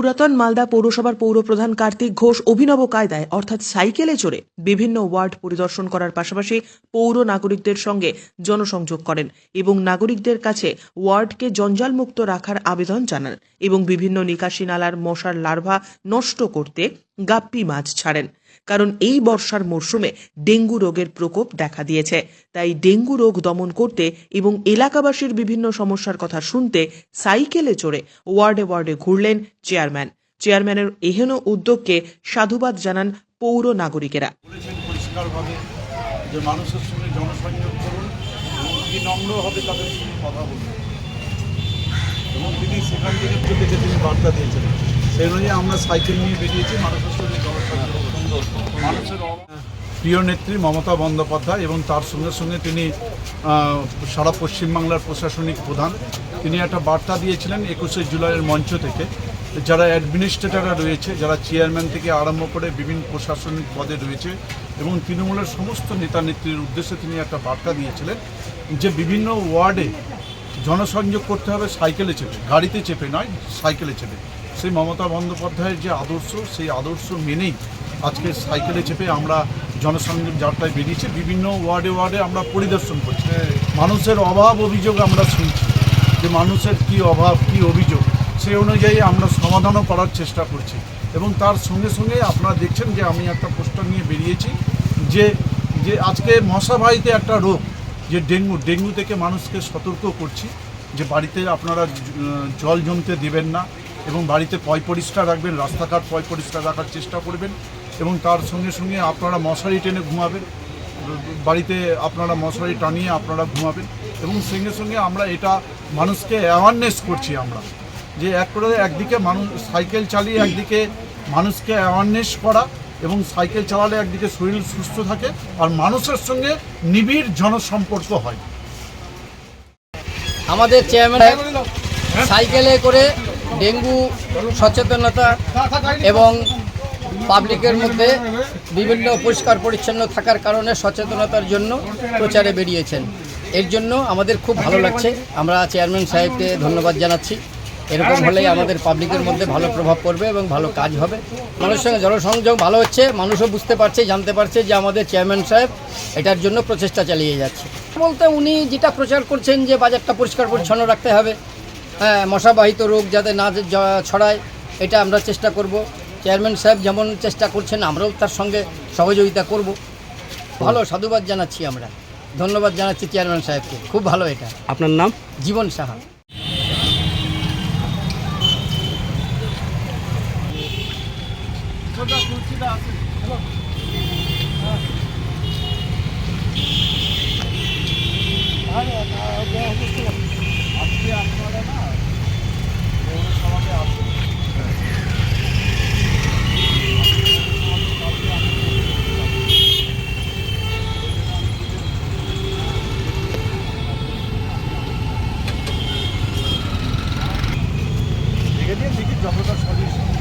পুরাতন মালদা পৌরসভার পৌরপ্রধান কার্তিক ঘোষ অভিনব কায়দায়, অর্থাৎ সাইকেলে চড়ে বিভিন্ন ওয়ার্ড পরিদর্শন করার পাশাপাশি পৌর নাগরিকদের সঙ্গে জনসংযোগ করেন এবং নাগরিকদের কাছে ওয়ার্ডকে জঞ্জালমুক্ত রাখার আবেদন জানান এবং বিভিন্ন নিকাশি নালার মশার লার্ভা নষ্ট করতে গাপ্পি মাছ ছাড়েন। কারণ এই বর্ষার মরশুমে ডেঙ্গু রোগের প্রকোপ দেখা দিয়েছে। তাই ডেঙ্গু রোগ দমন করতে এবং এলাকাবাসীর বিভিন্ন সমস্যার কথা শুনতে সাইকেলে চড়ে ওয়ার্ডে ওয়ার্ডে ঘুরলেন চেয়ারম্যান। চেয়ারম্যানের এহেন উদ্যোগকে সাধুবাদ জানান পৌর নাগরিকেরা। সেই অনুযায়ী আমরা সাইকেল নিয়ে বেরিয়েছি, মানুষের সঙ্গে জনসংযোগ করুন। মানুষের অভাব- প্রিয় নেত্রী মমতা বন্দ্যোপাধ্যায় এবং তার সঙ্গে সঙ্গে তিনি সারা পশ্চিমবাংলার প্রশাসনিক প্রধান। তিনি একটা বার্তা দিয়েছিলেন একুশে জুলাইয়ের মঞ্চ থেকে। যারা অ্যাডমিনিস্ট্রেটররা রয়েছে, যারা চেয়ারম্যান থেকে আরম্ভ করে বিভিন্ন প্রশাসনিক পদে রয়েছে এবং তৃণমূলের সমস্ত নেতা নেত্রীর উদ্দেশ্যে তিনি একটা বার্তা দিয়েছিলেন যে বিভিন্ন ওয়ার্ডে জনসংযোগ করতে হবে, সাইকেলে চেপে, গাড়িতে চেপে নয়, সাইকেলে চেপে। সেই মমতা বন্দ্যোপাধ্যায়ের যে আদর্শ, সেই আদর্শ মেনেই আজকে সাইকেলে চেপে আমরা জনসংযোগ যাত্রায় বেরিয়েছি, বিভিন্ন ওয়ার্ডে ওয়ার্ডে আমরা পরিদর্শন করছি। মানুষের অভাব অভিযোগ আমরা শুনছি। যে মানুষের কি অভাব, কি অভিযোগ সেই অনুযায়ী আমরা সমাধানও করার চেষ্টা করছি। এবং তার সঙ্গে সঙ্গে আপনারা দেখছেন যে আমি একটা পোস্টার নিয়ে বেরিয়েছি যে যে আজকে মশাবাহিত একটা রোগ, যে ডেঙ্গু ডেঙ্গু থেকে মানুষকে সতর্ক করছি যে বাড়িতে আপনারা জল জমতে দেবেন না এবং বাড়িতে পয় পরিষ্কার রাখবেন, রাস্তাঘাট পয় পরিষ্কার রাখার চেষ্টা করবেন। এবং তার সঙ্গে সঙ্গে আপনারা মশারি টেনে ঘুমাবেন। বাড়িতে আপনারা মশারি টানিয়ে আপনারা ঘুমাবেন এবং সঙ্গে সঙ্গে আমরা এটা মানুষকে অ্যাওয়ারনেস করছি আমরা যে এক করে একদিকে মানুষ সাইকেল চালিয়ে একদিকে মানুষকে অ্যাওয়ারনেস করা এবং সাইকেল চালালে একদিকে শরীর সুস্থ থাকে আর মানুষের সঙ্গে নিবিড় জনসম্পর্ক হয়। আমাদের চেয়ারম্যান সাইকেলে করে ডেঙ্গু সচেতনতা এবং পাবলিকের মধ্যে বিভিন্ন পরিষ্কার পরিচ্ছন্ন থাকার কারণে সচেতনতার জন্য প্রচারে বেরিয়েছেন। এর জন্য আমাদের খুব ভালো লাগছে। আমরা চেয়ারম্যান সাহেবকে ধন্যবাদ জানাচ্ছি। এরকম হলেই আমাদের পাবলিকের মধ্যে ভালো প্রভাব পড়বে এবং ভালো কাজ হবে। মানুষের সঙ্গে জনসংযোগ ভালো হচ্ছে, মানুষও বুঝতে পারছে, জানতে পারছে যে আমাদের চেয়ারম্যান সাহেব এটার জন্য প্রচেষ্টা চালিয়ে যাচ্ছে। বলতে উনি যেটা প্রচার করছেন যে বাজারটা পরিষ্কার পরিচ্ছন্ন রাখতে হবে। হ্যাঁ মশাবাহিত রোগ যাতে না ছড়ায়, এটা আমরা চেষ্টা করব। চেয়ারম্যান সাহেব যেমন চেষ্টা করছেন আমরাও তার সঙ্গে সহযোগিতা করব। ভালো সাধুবাদ জানাচ্ছি আমরা। ধন্যবাদ জানাচ্ছি চেয়ারম্যান সাহেবকে। খুব ভালো এটা। আপনার নাম? জীবন সাহা। আছে জগতা সদৃশ